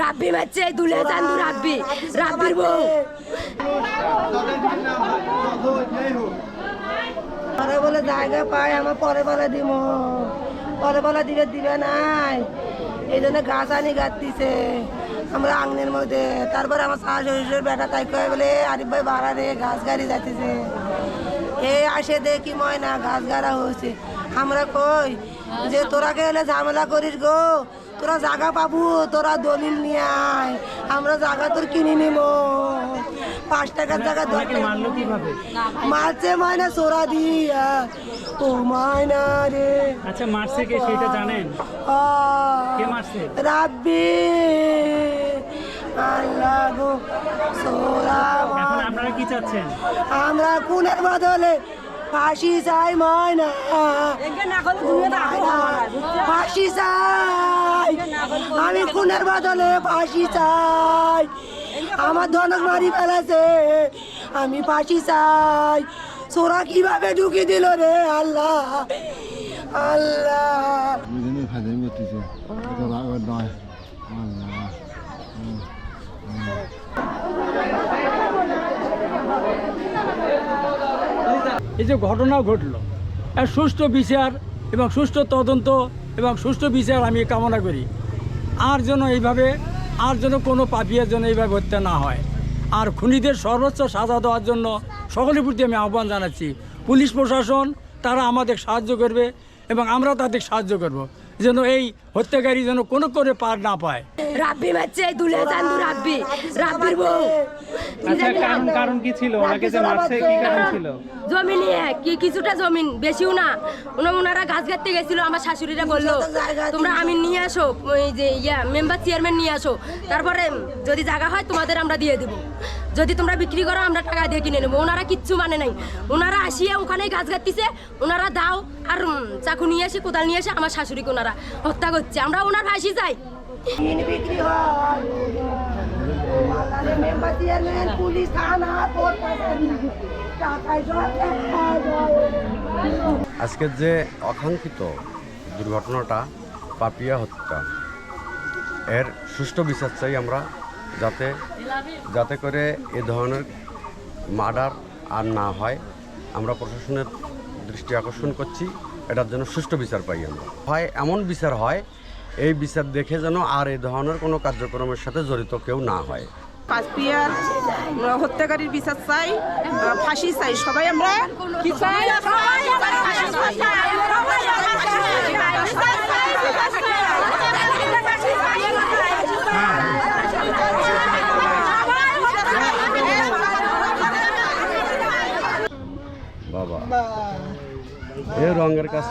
রাব্বি মারছে দুলে চান্দু রাব্বি রাব্বির বউ। পরে বলে জায়গা পাই আমার পরে বলে দিব। পরে বলে দিবে দিবে নাই। এই জন্য গাছ আনি গাঁতিছে আমরা আংনের মধ্যে। তারপরে আমার শাশ শ্বশুর বেটা তাই কয়ে বলে আরিফ ভাই বাড়া রে গাছ গাড়ি যাচ্ছে এ আসে দেখি ময়না গাছ গাড়া হয়েছে আমরা কই যে তোরা কে গেলে ঝামেলা করিস গো। তোরা জায়গা পাবো তোরা দলিল নিয়ে আয়। আমরা জায়গা তোর কিনে নিব পাঁচ টাকার জায়গা দরকার মারলো কীভাবে? মারছে ময়না সোরা দিয়া। ও ময়না রে। আচ্ছা মারছে কে সেটা জানেন? কে মারছে? রাব্বি। আল্লাহ গো সোরা আপনারা কি চাচ্ছেন? আমরা কুনের বদলে ফাঁসি চাই ময়না। ফাঁসি চাই। আমি খুনের বদলে ফাঁসি চাই। আমার ধনক মারি ফেলেছে আমি ফাঁসি চাই। সোরা কীভাবে ঢুকি দিল রে আল্লাহ আল্লাহ দুজনে ফাঁসি করতেছে এটা রাগ নয় আল্লাহ এই যে ঘটনা ঘটলো। এর সুষ্ঠু বিচার এবং সুষ্ঠু তদন্ত এবং সুষ্ঠু বিচার আমি কামনা করি। আর যেন এইভাবে, আর যেন কোনো পাপিয়ার জন্য এইভাবে হত্যা না হয়। আর খুনিদের সর্বোচ্চ সাজা দেওয়ার জন্য সকলের প্রতি আমি আহ্বান জানাচ্ছি। পুলিশ প্রশাসন, তারা আমাদের সাহায্য করবে এবং আমরা তাদের সাহায্য করব। যেন এই হত্যাকারী যেন কোনো করে পার না পায়। রাব্বি মারছে দুলে চান্দু রাব্বি রাব্বির বউ। আচ্ছা কারণ কারণ কি ছিল? ওনাকে যে মারছে কি কারণ ছিল? জমি নিয়ে কি কিছুটা জমিন বেশিও না। ওনা- ওনারা গাছ গাঁততে গেছিল আমার শাশুড়িরা বলল তোমরা আমি নিয়ে আসো ওই যে ইয়া মেম্বার চেয়ারম্যান নিয়ে আসো। তারপরে যদি জায়গা হয় তোমাদের আমরা দিয়ে দেবো। যদি তোমরা বিক্রি করো আমরা টাকা দিয়ে কিনে নেব। ওনারা কিচ্ছু মানে নাই। ওনারা আসিয়া ওখানেই গাছ গাঁততিছে ওনারা দাও আর চাকু নিয়ে এসে কোদাল নিয়ে এসে আমার শাশুড়িকে ওনারা হত্যা করছে। আমরা ওনার ফাঁসি যাই বিক্রি হয়। পুলিশ থানা। আজকের যে অকাঙ্ক্ষিত দুর্ঘটনাটা পাপিয়া হত্যা এর সুষ্ঠু বিচার চাই আমরা যাতে যাতে করে এ ধরনের মার্ডার আর না হয়। আমরা প্রশাসনের দৃষ্টি আকর্ষণ করছি, এটার জন্য সুষ্ঠু বিচার পাই আমরা। হয় এমন বিচার হয়, এই বিচার দেখে যেন আর এই ধরনের কোনো কার্যক্রমের সাথে জড়িত কেউ না হয়। হত্যাকারীর বিচার চাই ফাঁসি চাই। সবাই আমরা বাবা এ রঙের কাজ